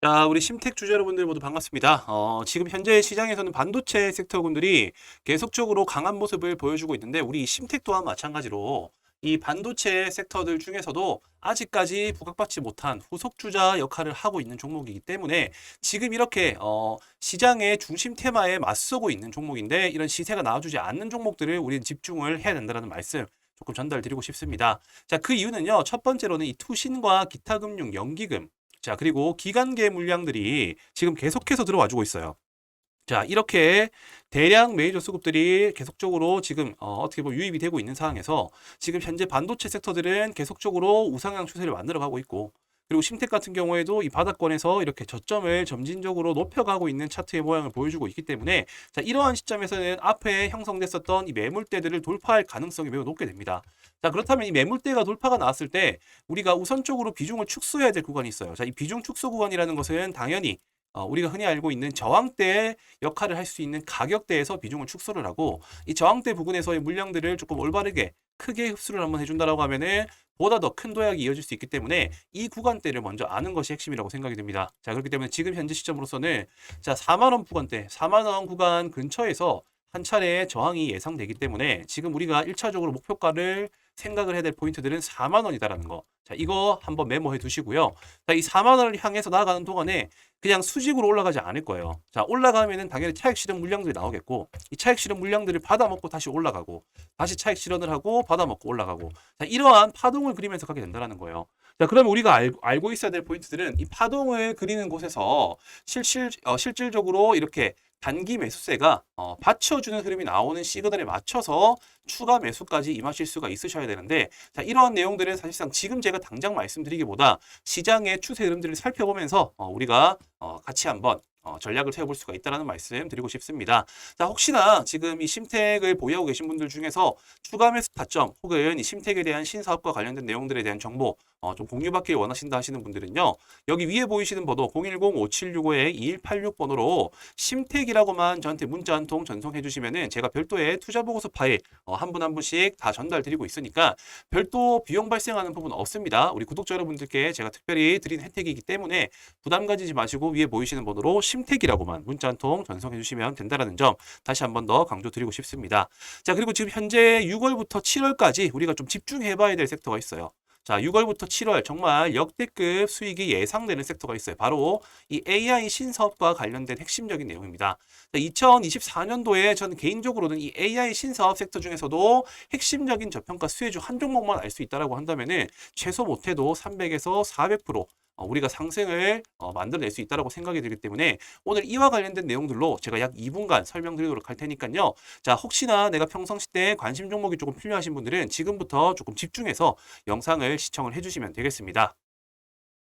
자, 우리 심택 주주 여러분들 모두 반갑습니다. 어, 지금 현재 시장에서는 반도체 섹터군들이 계속적으로 강한 모습을 보여주고 있는데 우리 이 심택 또한 마찬가지로 이 반도체 섹터들 중에서도 아직까지 부각받지 못한 후속 주자 역할을 하고 있는 종목이기 때문에 지금 이렇게 어, 시장의 중심 테마에 맞서고 있는 종목인데 이런 시세가 나와주지 않는 종목들을 우리는 집중을 해야 된다는 말씀 조금 전달드리고 싶습니다. 자, 그 이유는요. 첫 번째로는 이 투신과 기타 금융, 연기금 자, 그리고 기관계 물량들이 지금 계속해서 들어와 주고 있어요. 자, 이렇게 대량 메이저 수급들이 계속적으로 지금 어, 어떻게 보면 유입이 되고 있는 상황에서 지금 현재 반도체 섹터들은 계속적으로 우상향 추세를 만들어 가고 있고 그리고 심텍 같은 경우에도 이 바닥권에서 이렇게 저점을 점진적으로 높여가고 있는 차트의 모양을 보여주고 있기 때문에 자, 이러한 시점에서는 앞에 형성됐었던 이 매물대들을 돌파할 가능성이 매우 높게 됩니다. 자, 그렇다면 이 매물대가 돌파가 나왔을 때 우리가 우선적으로 비중을 축소해야 될 구간이 있어요. 자, 이 비중 축소 구간이라는 것은 당연히 어, 우리가 흔히 알고 있는 저항대 역할을 할 수 있는 가격대에서 비중을 축소를 하고 이 저항대 부근에서의 물량들을 조금 올바르게 크게 흡수를 한번 해준다라고 하면은 보다 더 큰 도약이 이어질 수 있기 때문에 이 구간대를 먼저 아는 것이 핵심이라고 생각이 됩니다. 자, 그렇기 때문에 지금 현재 시점으로서는 자, 4만 원 구간대, 4만 원 구간 근처에서 한 차례 저항이 예상되기 때문에 지금 우리가 1차적으로 목표가를 생각을 해야 될 포인트들은 4만 원이다라는 거. 자, 이거 한번 메모해 두시고요. 자, 이 4만 원을 향해서 나아가는 동안에 그냥 수직으로 올라가지 않을 거예요. 자, 올라가면은 당연히 차익 실현 물량들이 나오겠고, 이 차익 실현 물량들을 받아먹고 다시 올라가고, 다시 차익 실현을 하고 받아먹고 올라가고, 자, 이러한 파동을 그리면서 가게 된다는 거예요. 자, 그러면 우리가 알, 알고 있어야 될 포인트들은 이 파동을 그리는 곳에서 실실, 어, 실질적으로 이렇게 단기 매수세가 어, 받쳐주는 흐름이 나오는 시그널에 맞춰서 추가 매수까지 임하실 수가 있으셔야 되는데 자 이러한 내용들은 사실상 지금 제가 당장 말씀드리기보다 시장의 추세 흐름들을 살펴보면서 어, 우리가 어, 같이 한번 어, 전략을 세워볼 수가 있다는 말씀 드리고 싶습니다. 자 혹시나 지금 이 심택을 보유하고 계신 분들 중에서 추가 매수 타점 혹은 이 심택에 대한 신사업과 관련된 내용들에 대한 정보 어, 좀 공유받길 원하신다 하시는 분들은요. 여기 위에 보이시는 번호 010-5765-2186번호로 심택이라고만 저한테 문자 한 통 전송해 주시면은 제가 별도의 투자 보고서 파일 어, 한분 한 분씩 다 전달 드리고 있으니까 별도 비용 발생하는 부분 없습니다. 우리 구독자 여러분들께 제가 특별히 드린 혜택이기 때문에 부담 가지지 마시고 위에 보이시는 번호로 심택이라고만 문자 한 통 전송해 주시면 된다라는 점 다시 한 번 더 강조드리고 싶습니다. 자, 그리고 지금 현재 6월부터 7월까지 우리가 좀 집중해 봐야 될 섹터가 있어요. 자, 6월부터 7월 정말 역대급 수익이 예상되는 섹터가 있어요. 바로 이 AI 신사업과 관련된 핵심적인 내용입니다. 2024년도에 저는 개인적으로는 이 AI 신사업 섹터 중에서도 핵심적인 저평가 수혜주 한 종목만 알 수 있다라고 한다면은 최소 못해도 300에서 400% 어, 우리가 상승을 어, 만들어낼 수 있다라고 생각이 들기 때문에 오늘 이와 관련된 내용들로 제가 약 2분간 설명드리도록 할 테니까요. 자, 혹시나 내가 평상시 때 관심 종목이 조금 필요하신 분들은 지금부터 조금 집중해서 영상을 시청을 해주시면 되겠습니다.